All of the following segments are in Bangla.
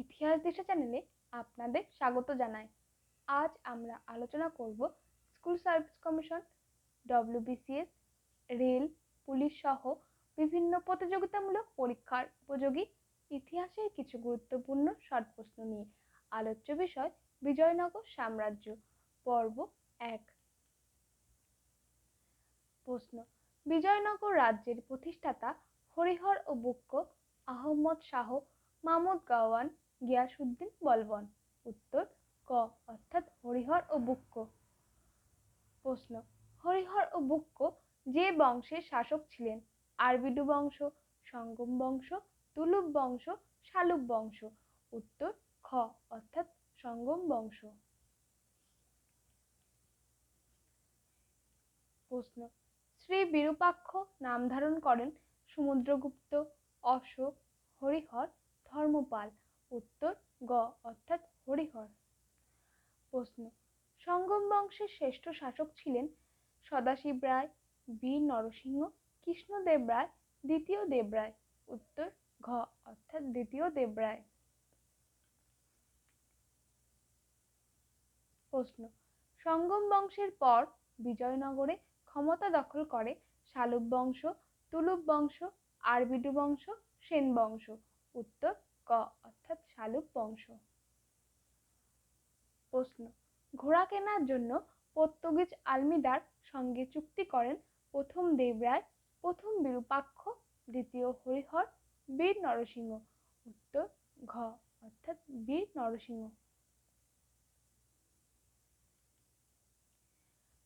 ইতিহাস দিশা চ্যানেলে আপনাদের স্বাগত জানাই। আজ আমরা আলোচনা করব school service commission WBCS rail police সহ বিভিন্ন প্রতিযোগিতামূলক পরীক্ষার উপযোগী ইতিহাসের কিছু গুরুত্বপূর্ণ শর্ট প্রশ্ন নিয়ে। আলোচ্য বিষয়, বিজয়নগর সাম্রাজ্য। পর্ব এক। প্রশ্ন, বিজয়নগর রাজ্যের প্রতিষ্ঠাতা হরিহর ও বুক্ক আহমদ শাহ মামুদ গাওয়ান গিয়াসুদ্দিন বলবন। উত্তর, ক, অর্থাৎ হরিহর ও বুক্ক। প্রশ্ন, হরিহর ও বুক্ক যে বংশের শাসক ছিলেন? আরবিডু বংশ, সঙ্গম বংশ, তুলুপ বংশ শালুক বংশ। উত্তর, খ, অর্থাৎ সঙ্গম বংশ। প্রশ্ন, শ্রী বিরূপাক্ষ নাম ধারণ করেন সমুদ্রগুপ্ত অশোক হরিহর ধর্মপাল উত্তর গ অর্থাৎ হরিহর প্রশ্ন। সঙ্গম বংশের শ্রেষ্ঠ শাসক ছিলেন সদাশিব রায়, বীর নরসিংহ, কৃষ্ণদেব রায়, দ্বিতীয় দেবরায় উত্তর ঘ, অর্থাৎ দ্বিতীয় দেবরায় প্রশ্ন, সঙ্গম বংশের পর বিজয়নগরে ক্ষমতা দখল করে শালুক বংশ তুলুপ বংশ আরবিডু বংশ, সেন বংশ। উত্তর ক অর্থাৎ শালুক বংশ। প্রশ্ন। ঘোড়া কেনার জন্য পর্তুগিজ আলমিদার সঙ্গে চুক্তি করেন প্রথম দেবরায়, প্রথম বিরূপাক্ষ, দ্বিতীয় হরিহর, বীর নরসিংহ। উত্তর ঘ, অর্থাৎ বীর নরসিংহ।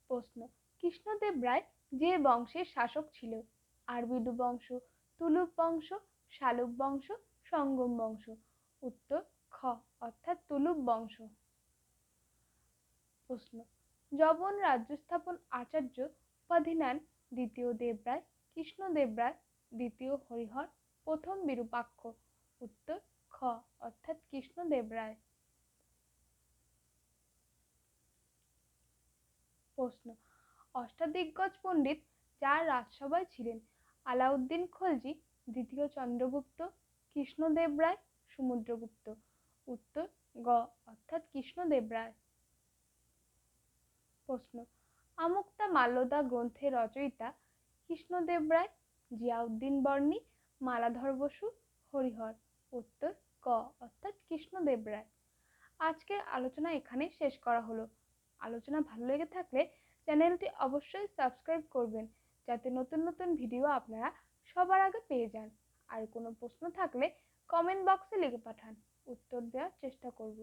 প্রশ্ন, কৃষ্ণদেব রায় যে বংশের শাসক ছিল? আরবিডু বংশ তুলুপ বংশ, শালুক বংশ, সঙ্গম বংশ। উত্তর খ অর্থাৎ তুলুপ বংশ। প্রশ্ন। যবন রাজ্য স্থাপন আচার্য উপাধি নেন দ্বিতীয় দেবরায় কৃষ্ণদেব রায় দ্বিতীয় হরিহর, প্রথম বিরূপাক্ষ। উত্তর, খ, অর্থাৎ কৃষ্ণদেব রায় প্রশ্ন অষ্টাদিগ্গজ পণ্ডিত যার রাজসভায় ছিলেন আলাউদ্দিন খলজি, দ্বিতীয় চন্দ্রগুপ্ত কৃষ্ণদেব রায় সমুদ্রগুপ্ত। উত্তর, গ, অর্থাৎ কৃষ্ণদেব রায় প্রশ্ন। আমুক্তা মাল্যদা গ্রন্থের রচয়িতা কৃষ্ণদেব রায়, জিয়াউদ্দিন বর্ণী মালাধর বসু, হরিহর। উত্তর ক, অর্থাৎ কৃষ্ণদেব রায়। আজকের আলোচনা এখানেই শেষ করা হলো। আলোচনা ভালো লেগে থাকলে চ্যানেলটি অবশ্যই সাবস্ক্রাইব করবেন, যাতে নতুন নতুন ভিডিও আপনারা সবার আগে পেয়ে যান। আর কোনো প্রশ্ন থাকলে কমেন্ট বক্সে লিখে পাঠান। উত্তর দেওয়ার চেষ্টা করব।